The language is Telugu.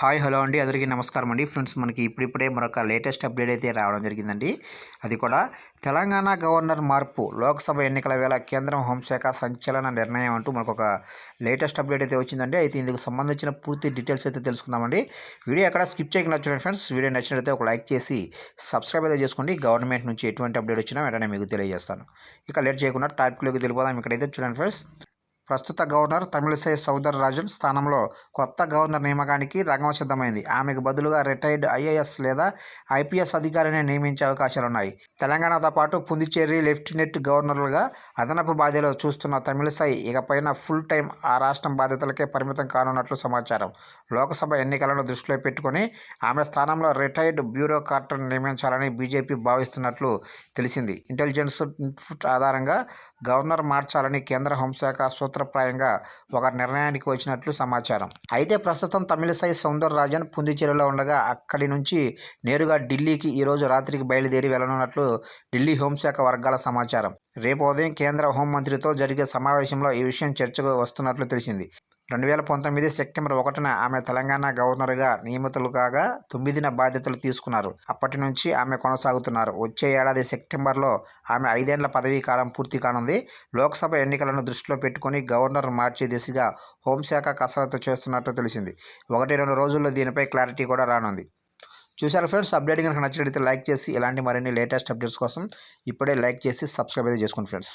హాయ్ హలో అండి. అందరికీ నమస్కారం అండి. ఫ్రెండ్స్ మనకి ఇప్పుడిప్పుడే మరొక లేటెస్ట్ అప్డేట్ అయితే రావడం జరిగిందండి. అది కూడా తెలంగాణ గవర్నర్ మార్పు లోక్సభ ఎన్నికల వేళ కేంద్రం హోంశాఖ సంచలన నిర్ణయం అంటూ మనకు ఒక లేటెస్ట్ అప్డేట్ అయితే వచ్చిందండి. అయితే ఇందుకు సంబంధించిన పూర్తి డీటెయిల్స్ అయితే తెలుసుకుందామండి. వీడియో ఎక్కడ స్కిప్ చేయకుండా చూడండి ఫ్రెండ్స్. వీడియో నచ్చినట్లయితే ఒక లైక్ చేసి సబ్స్క్రైబ్ అయితే చేసుకోండి. గవర్నమెంట్ నుంచి ఎటువంటి అప్డేట్ వచ్చినా వెంటనే మీకు తెలియజేస్తాను. ఇక లేట్ చేయకుండా టాపిక్లోకి తెలిపోదాం ఇక్కడైతే చూడండి ఫ్రెండ్స్. ప్రస్తుత గవర్నర్ తమిళసై సౌదర్ రాజన్ స్థానంలో కొత్త గవర్నర్ నియమకానికి రంగం సిద్ధమైంది. ఆమెకు బదులుగా రిటైర్డ్ ఐఏఎస్ లేదా ఐపీఎస్ అధికారిని నియమించే అవకాశాలున్నాయి. తెలంగాణతో పాటు పుదుచ్చేరి లెఫ్టినెంట్ గవర్నర్లుగా అదనపు బాధ్యతలు చూస్తున్న తమిళసై ఇకపైన ఫుల్ టైం ఆ రాష్ట్రం బాధ్యతలకే పరిమితం కానున్నట్లు సమాచారం. లోక్సభ ఎన్నికలను దృష్టిలో పెట్టుకుని ఆమె స్థానంలో రిటైర్డ్ బ్యూరోక్రాట్ను నియమించాలని బీజేపీ భావిస్తున్నట్లు తెలిసింది. ఇంటెలిజెన్స్ ఇన్పుట్ ఆధారంగా గవర్నర్ మార్చాలని కేంద్ర హోంశాఖ సూత్రప్రాయంగా ఒక నిర్ణయానికి వచ్చినట్లు సమాచారం. అయితే ప్రస్తుతం తమిళసై సౌందరరాజన్ పుందిచేరిలో ఉండగా అక్కడి నుంచి నేరుగా ఢిల్లీకి ఈరోజు రాత్రికి బయలుదేరి వెళ్ళనున్నట్లు ఢిల్లీ హోంశాఖ వర్గాల సమాచారం. రేపు ఉదయం కేంద్ర హోంమంత్రితో జరిగే సమావేశంలో ఈ విషయం చర్చకు వస్తున్నట్లు తెలిసింది. రెండు వేల పంతొమ్మిది సెప్టెంబర్ ఒకటిన ఆమె తెలంగాణ గవర్నర్గా నియమితులు కాగా తొమ్మిదిన బాధ్యతలు తీసుకున్నారు. అప్పటి నుంచి ఆమె కొనసాగుతున్నారు. వచ్చే ఏడాది సెప్టెంబర్లో ఆమె ఐదేళ్ళ పదవీ కాలం పూర్తి కానుంది. లోక్సభ ఎన్నికలను దృష్టిలో పెట్టుకుని గవర్నర్ మార్చే దిశగా హోంశాఖ కసరత్తు చేస్తున్నట్టు తెలిసింది. ఒకటి రెండు రోజుల్లో దీనిపై క్లారిటీ కూడా రానుంది. చూసారు ఫ్రెండ్స్ అప్డేట్ కనుక నచ్చినట్లయితే లైక్ చేసి ఇలాంటి మరిన్ని లేటెస్ట్ అప్డేట్స్ కోసం ఇప్పుడే లైక్ చేసి సబ్స్క్రైబ్ అయితే చేసుకోండి ఫ్రెండ్స్.